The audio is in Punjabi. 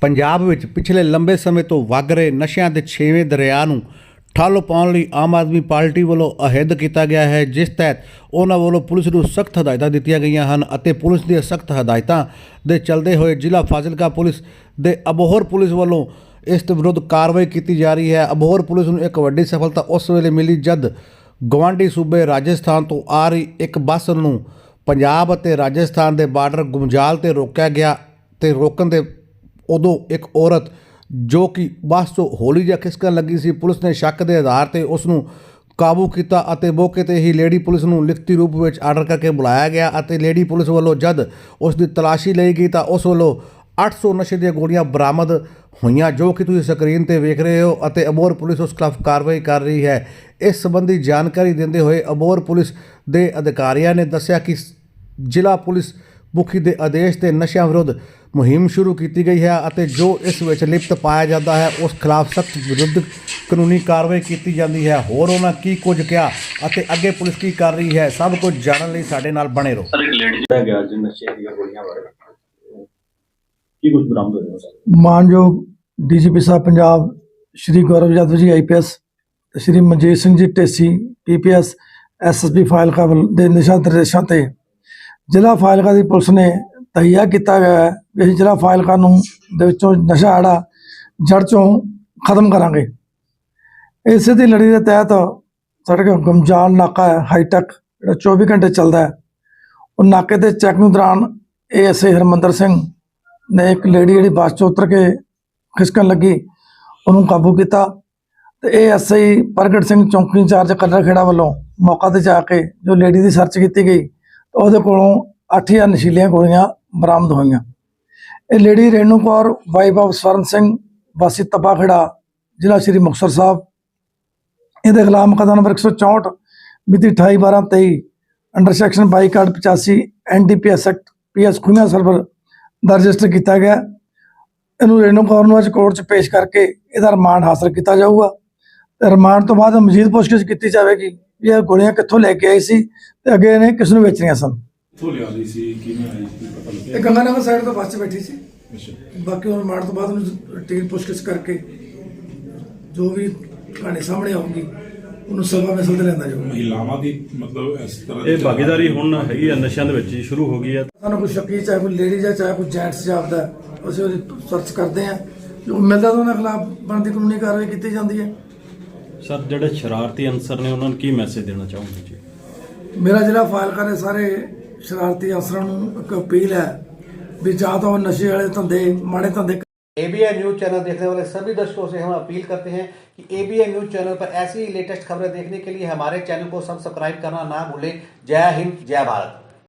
ਪੰਜਾਬ ਵਿੱਚ ਪਿਛਲੇ ਲੰਬੇ ਸਮੇਂ ਤੋਂ ਵਗ ਰਹੇ ਨਸ਼ਿਆਂ ਦੇ ਛੇਵੇਂ ਦਰਿਆ ਨੂੰ ਠੱਲ ਪਾਉਣ ਲਈ ਆਮ ਆਦਮੀ ਪਾਰਟੀ ਵੱਲੋਂ ਅਹਿਦ ਕੀਤਾ ਗਿਆ ਹੈ, ਜਿਸ ਤਹਿਤ ਉਹਨਾਂ ਵੱਲੋਂ ਪੁਲਿਸ ਨੂੰ ਸਖਤ ਹਦਾਇਤਾਂ ਦਿੱਤੀਆਂ ਗਈਆਂ ਹਨ ਅਤੇ ਪੁਲਿਸ ਦੀਆਂ ਸਖਤ ਹਦਾਇਤਾਂ ਦੇ ਚੱਲਦੇ ਹੋਏ ਜ਼ਿਲ੍ਹਾ ਫਾਜ਼ਿਲਕਾ ਪੁਲਿਸ ਦੇ ਅਬੋਹਰ ਪੁਲਿਸ ਵੱਲੋਂ ਇਸ ਦੇ ਵਿਰੁੱਧ ਕਾਰਵਾਈ ਕੀਤੀ ਜਾ ਰਹੀ ਹੈ। ਅਬੋਹਰ ਪੁਲਿਸ ਨੂੰ ਇੱਕ ਵੱਡੀ ਸਫਲਤਾ ਉਸ ਵੇਲੇ ਮਿਲੀ ਜਦ ਗਵਾਂਢੀ ਸੂਬੇ ਰਾਜਸਥਾਨ ਤੋਂ ਆ ਰਹੀ ਇੱਕ ਬੱਸ ਨੂੰ ਪੰਜਾਬ ਅਤੇ ਰਾਜਸਥਾਨ ਦੇ ਬਾਰਡਰ ਗੁਮਜਾਲ ਤੇ ਰੋਕਿਆ ਗਿਆ ਤੇ ਰੋਕਣ ਦੇ ਉਦੋਂ ਇੱਕ ਔਰਤ ਜੋ ਕਿ ਬੱਸ ਤੋਂ ਹੌਲੀ ਜਿਹਾ ਖਿਸਕਣ ਲੱਗੀ ਸੀ, ਪੁਲਿਸ ਨੇ ਸ਼ੱਕ ਦੇ ਆਧਾਰ ਤੇ ਉਸ ਨੂੰ ਕਾਬੂ ਕੀਤਾ ਅਤੇ ਮੌਕੇ ਤੇ ਹੀ ਲੇਡੀ ਪੁਲਿਸ ਨੂੰ ਲਿਖਤੀ ਰੂਪ ਵਿੱਚ ਆਰਡਰ ਕਰਕੇ ਬੁਲਾਇਆ ਗਿਆ ਅਤੇ ਲੇਡੀ ਪੁਲਿਸ ਵੱਲੋਂ ਜਦ ਉਸ ਦੀ ਤਲਾਸ਼ੀ ਲਈ ਗਈ ਤਾਂ ਉਸ ਵੱਲੋਂ 800 ਨਸ਼ੇ ਦੀਆਂ ਗੋਲੀਆਂ ਬਰਾਮਦ ਹੋਈਆਂ, ਜੋ ਕਿ ਤੁਸੀਂ ਸਕਰੀਨ ਤੇ ਵੇਖ ਰਹੇ ਹੋ ਅਤੇ ਅਬੋਰ ਪੁਲਿਸ ਉਸ ਖਿਲਾਫ ਕਾਰਵਾਈ ਕਰ ਰਹੀ ਹੈ। ਇਸ ਸੰਬੰਧੀ ਜਾਣਕਾਰੀ ਦਿੰਦੇ ਹੋਏ ਅਬੋਰ ਪੁਲਿਸ ਦੇ ਅਧਿਕਾਰੀਆਂ ਨੇ ਦੱਸਿਆ ਕਿ ਜ਼ਿਲ੍ਹਾ ਪੁਲਿਸ ਮੁਖੀ ਦੇ ਆਦੇਸ਼ ਤੇ ਨਸ਼ਿਆਂ ਵਿਰੁੱਧ ਮੁਹਿੰਮ ਸ਼ੁਰੂ ਕੀਤੀ ਗਈ ਹੈ ਅਤੇ ਜੋ ਇਸ ਵਿੱਚ ਲਿਪਤ ਪਾਇਆ ਜਾਂਦਾ ਹੈ ਉਸ ਖਿਲਾਫ ਸਖਤ ਵਿਰੁੱਧ ਕਾਨੂੰਨੀ ਕਾਰਵਾਈ ਕੀਤੀ ਜਾਂਦੀ ਹੈ। ਹੋਰ ਉਹਨਾਂ ਕੀ ਕੁਝ ਕਿਹਾ ਅਤੇ ਅੱਗੇ ਪੁਲਿਸ ਕੀ ਕਰ ਰਹੀ ਹੈ ਸਭ ਕੁਝ ਜਾਣਨ ਲਈ ਸਾਡੇ ਨਾਲ ਬਣੇ ਰਹੋ। ਸਰ ਇੱਕ ਲੇਡੀ ਕੀਤਾ ਗਿਆ ਅੱਜ ਨਸ਼ੇ ਦੀਆਂ ਗੋਲੀਆਂ ਬਾਰੇ ਕੀ ਕੁਝ ਬਰਾਮਦ ਹੋਇਆ ਸਰ ਮਾਨਯੋਗ ਡੀਜੀਪੀ ਸਾਹਿਬ ਪੰਜਾਬ ਸ਼੍ਰੀ ਗੌਰਵ ਯਾਦਵ ਜੀ ਆਈਪੀਐਸ ਤੇ ਸ਼੍ਰੀ ਮਨਜੀਤ ਸਿੰਘ ਜੀ ਢੇਸੀ ਪੀਪੀਐਸ ਐਸਐਸਪੀ ਫਾਈਲਕਾ ਵੱਲ ਦੇ ਨਿਸ਼ਾ ਨਿਰਦੇਸ਼ਾਂ ਤੇ ਜ਼ਿਲ੍ਹਾ ਫਾਈਲਕਾ ਦੀ ਪੁਲਿਸ ਨੇ ਤਹੀਆ ਕੀਤਾ ਗਿਆ ਹੈ ਵੀ ਅਸੀਂ ਜ਼ਿਲ੍ਹਾ ਫਾਈਲਕਾ ਨੂੰ ਦੇ ਵਿੱਚੋਂ ਨਸ਼ਾ ਆੜਾ ਜੜ ਚੋਂ ਖਤਮ ਕਰਾਂਗੇ। ਇਸੇ ਦੀ ਲੜੀ ਦੇ ਤਹਿਤ ਸਾਡੇ ਕੋਲ ਗਮਜਾਨ ਨਾਕਾ ਹੈ ਹਾਈਟੈਕ ਜਿਹੜਾ 24 ਘੰਟੇ ਚੱਲਦਾ ਹੈ। ਉਹ ਨਾਕੇ ਤੇ ਚੈਕਿੰਗ ਦੌਰਾਨ ਏਐਸਏ ਹਰਮੰਦਰ ਸਿੰਘ ਨੇ ਇੱਕ ਲੇਡੀ ਜਿਹੜੀ ਬੱਸ ਚੋਂ ਉਤਰ ਕੇ ਖਿਸਕਣ ਲੱਗੀ, ਉਹਨੂੰ ਕਾਬੂ ਕੀਤਾ ਤੇ ਇਹ ਐਸਆਈ ਪ੍ਰਗਟ ਸਿੰਘ ਚੌਂਕੀ ਇੰਚਾਰਜ ਕਲਰ ਖੇੜਾ ਵੱਲੋਂ ਮੌਕਾ ਤੇ ਜਾ ਕੇ ਜੋ ਲੇਡੀ ਦੀ ਸਰਚ ਕੀਤੀ ਗਈ ਤਾਂ ਉਹਦੇ ਕੋਲੋਂ 8000 ਨਸ਼ੀਲੀਆਂ ਗੋਲੀਆਂ ਬਰਾਮਦ ਹੋਈਆਂ। ਇਹ lady Renu Kaur wife of Swaran Singh, ਵਾਸੀ ਤਪਾ ਖੇੜਾ ਜ਼ਿਲ੍ਹਾ ਸ਼੍ਰੀ ਮੁਕਤਸਰ ਸਾਹਿਬ। ਇਹਦੇ ਖਿਲਾਫ ਮੁਕੱਦਮਾ ਨੰਬਰ 164 ਮਿਤੀ 28 12 23 ਅੰਡਰ ਸੈਕਸ਼ਨ 22 ਕਾਰਡ 85 ਐਨਡੀਪੀਐਸ ਐਕਟ ਪੀਐਸ ਖੁਨਾ ਸਰਵਰ ਦਾ ਰਜਿਸਟਰ ਕੀਤਾ ਗਿਆ। ਇਹਨੂੰ ਰੇਣੂ ਕੌਰ ਨੂੰ ਅੱਜ ਕੋਰਟ 'ਚ ਪੇਸ਼ ਕਰਕੇ ਇਹਦਾ ਰਿਮਾਂਡ ਹਾਸਲ ਕੀਤਾ ਜਾਊਗਾ। ਰਿਮਾਂਡ ਤੋਂ ਬਾਅਦ ਮਜ਼ੀਦ ਪੁੱਛਗਿੱਛ ਕੀਤੀ ਜਾਵੇਗੀ ਵੀ ਇਹ ਗੋਲੀਆਂ ਕਿੱਥੋਂ ਲੈ ਕੇ ਆਈ ਸੀ ਤੇ ਅੱਗੇ ਇਹਨੇ ਕਿਸ ਨੂੰ ਵੇਚਣੀਆਂ ਸਨ। ਕਿੱਥੋਂ ਲਿਆ ਲਈ ਸੀ? ਕਿਵੇਂ ਆਈ ਸੀ? ਇਹ ਗੰਗਾਨਗਰ ਸਾਈਡ ਤੋਂ ਬੱਸ 'ਚ ਬੈਠੀ ਸੀ। ਬਾਕੀ ਉਹ ਰਿਮਾਂਡ ਤੋਂ ਬਾਅਦ ਉਹਨੂੰ ਟੀਮ ਪੁੱਛਗਿੱਛ ਕਰਕੇ ਜੋ ਵੀ ਕਹਾਣੀ ਸਾਹਮਣੇ ਆਊਗੀ ਉਹਨੂੰ ਸਭਾ ਵਿੱਚ ਸਲਦ ਲੈਂਦਾ ਜਾਊਗਾ। ਮਹਿਲਾਵਾਂ ਦੀ ਮਤਲਬ ਇਸ ਤਰ੍ਹਾਂ ਦੀ ਇਹ ਭਾਗੀਦਾਰੀ ਹੁਣ ਹੈਗੀ ਆ ਨਸ਼ਿਆਂ ਦੇ ਵਿੱਚ ਹੀ ਸ਼ੁਰੂ ਹੋ ਗਈ ਹੈ ਸਾਨੂੰ ਕੋਈ ਸ਼ੱਕੀ ਚਾਹੇ ਕੋਈ ਲੇਡੀ ਜਾਂ ਚਾਹੇ ਕੋਈ ਜੈਂਟਸ ਜਾਪਦਾ ਅਸੀਂ ਉਹਦੀ ਸਰਚ ਕਰਦੇ ਹਾਂ ਜੋ ਮਿਲਦਾ ਤਾਂ ਉਹਨਾਂ ਖਿਲਾਫ ਬਣਦੀ ਕਾਨੂੰਨੀ ਕਾਰਵਾਈ ਕੀਤੀ ਜਾਂਦੀ ਹੈ। ਸਰ ਜਿਹੜੇ ਸ਼ਰਾਰਤੀ ਅਨਸਰ ਨੇ ਉਹਨਾਂ ਨੂੰ ਕੀ ਮੈਸੇਜ ਦੇਣਾ ਚਾਹੋਗੇ ਜੀ? ਮੇਰਾ ਜ਼ਿਲ੍ਹਾ ਫਾਇਲਕਾ ਦੇ ਸਾਰੇ ਸ਼ਰਾਰਤੀ ਅਫਸਰਾਂ ਨੂੰ ਇੱਕ ਅਪੀਲ ਹੈ ਵੀ ਜਾਂ ਤਾਂ ਉਹ ਨਸ਼ੇ ਵਾਲੇ ਧੰਦੇ ਮਾੜੇ ਧੰਦੇ एबीएन न्यूज चैनल देखने वाले सभी दर्शकों से हम अपील करते हैं कि एबीएन न्यूज चैनल पर ऐसी ही लेटेस्ट खबरें देखने के लिए हमारे चैनल को सब्सक्राइब करना ना भूलें जय हिंद जय भारत